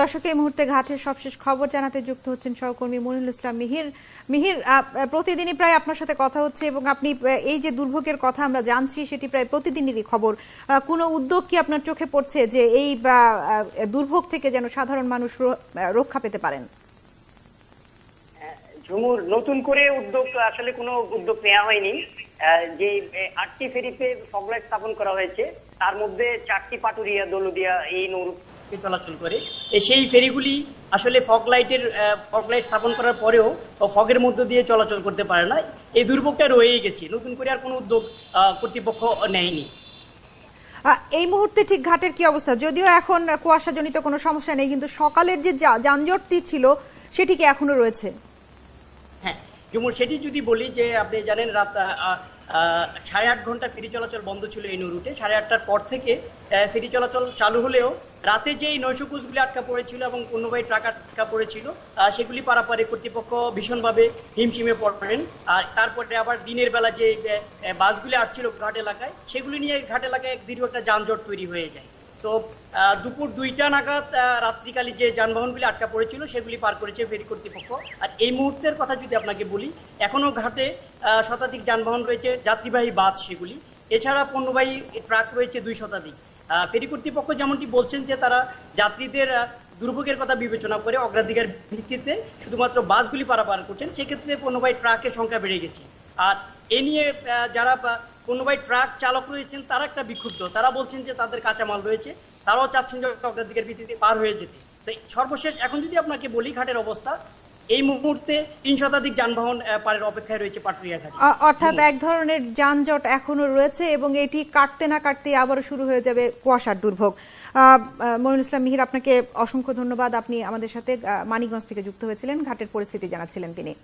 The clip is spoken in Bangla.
দর্শক, এই মুহূর্তে ঘাটের সবশেষ খবর জানাতে যুক্ত হচ্ছেন সহকর্মী মনিরুল ইসলাম মিহির। মিহির প্রতিদিনই প্রায় আপনার সাথে কথা হচ্ছে এবং আপনি এই যে দুর্ভোগের কথা আমরা জানছি, সেটি প্রায় প্রতিদিনেরই খবর। কোনো উদ্যোগ কি আপনার চোখে পড়ছে যে এই দুর্ভোগ থেকে যেন সাধারণ মানুষ রক্ষা পেতে পারেন? ঝুমুর, নতুন করে উদ্যোগ আসলে কোনো উদ্যোগ নেওয়া হয়নি। যে আটটি ফেরিতে ফগলাইট স্থাপন করা হয়েছে, তার মধ্যে চারটি পাটুরিয়া, দৌলদিয়া, এই নৌরু চলাচল করে। সেই ফেরিগুলি আসলে ফগ লাইটের ফগ লাইট স্থাপন করার পরেও ফগের মধ্য দিয়ে চলাচল করতে পারে না। এই দুর্ভোগটা রয়েই গেছে। নতুন করে আর কোনো উদ্যোগ কর্তৃপক্ষ নেয়নি। এই মুহূর্তে ঠিক ঘাটের কি অবস্থা? যদিও এখন কুয়াশাজনিত কোনো সমস্যা নেই, কিন্তু সকালের যা- যানজটটি ছিল, সেটি কি এখনও রয়েছে? যেমন সেটি যদি বলি যে আপনি জানেন রাত সাড়ে আট ঘণ্টা ফেরি চলাচল বন্ধ ছিল এই রুটে সাড়ে আটটার পর থেকে ফেরি চলাচল চালু হলেও রাতে যেই নৈশ কোচগুলি আটকা পড়েছিল এবং পণ্যবাহী ট্রাক আটকা পড়েছিল সেগুলি পারাপারে কর্তৃপক্ষ ভীষণভাবে হিমশিমে পড়েন। আর তারপরে আবার দিনের বেলা যে বাসগুলি আসছিল ঘাট এলাকায়, সেগুলি নিয়ে ঘাট এলাকায় দীর্ঘ একটা যানজট তৈরি হয়ে যায়। তো দুপুর দুইটা নাগাদ রাত্রিকালে যে যানবাহনগুলি আটকা পড়েছিল, সেগুলি পার করেছে ফেরি কর্তৃপক্ষ। আর এই মুহূর্তের কথা যদি আপনাকে বলি এখনও ঘাটে শতাধিক যানবাহন রয়েছে, যাত্রীবাহী বাস সেগুলি। এছাড়া পণ্যবাহী ট্রাক রয়েছে দুই শতাধিক। ফেরি কর্তৃপক্ষ যেমনটি বলছেন যে তারা যাত্রীদের দুর্ভোগের কথা বিবেচনা করে অগ্রাধিকার ভিত্তিতে শুধুমাত্র বাসগুলি পারাপার করছেন। সেক্ষেত্রে পণ্যবাহী ট্রাকের সংখ্যা বেড়ে গেছে। আর এ নিয়ে যারা বা- পণ্যবাহী ট্রাক চালক রয়েছেন তারা একটা বিক্ষুব্ধ। তারা বলছেন যে তাদের কাঁচামাল রয়েছে তারাও চাচ্ছেন যে অগ্রাধিকার ভিত্তিতে পার হয়ে যেতে। তো এই সর্বশেষ এখন যদি আপনাকে বলি ঘাটের অবস্থা এই মুহূর্তে তিন শতাধিক যানবাহন পারের অপেক্ষায় রয়েছে পাটুরিয়া ঘাটে। অর্থাৎ এক ধরনের যানজট এখনও রয়েছে এবং এটি কাটতে না কাটতে আবারও শুরু হয়ে যাবে কুয়াশার দুর্ভোগ। আহ, ইসলাম মিহির আপনাকে অসংখ্য ধন্যবাদ। আপনি আমাদের সাথে আহ, মানিকগঞ্জ থেকে যুক্ত হয়েছিলেন ঘাটের পরিস্থিতি জানাচ্ছিলেন তিনি।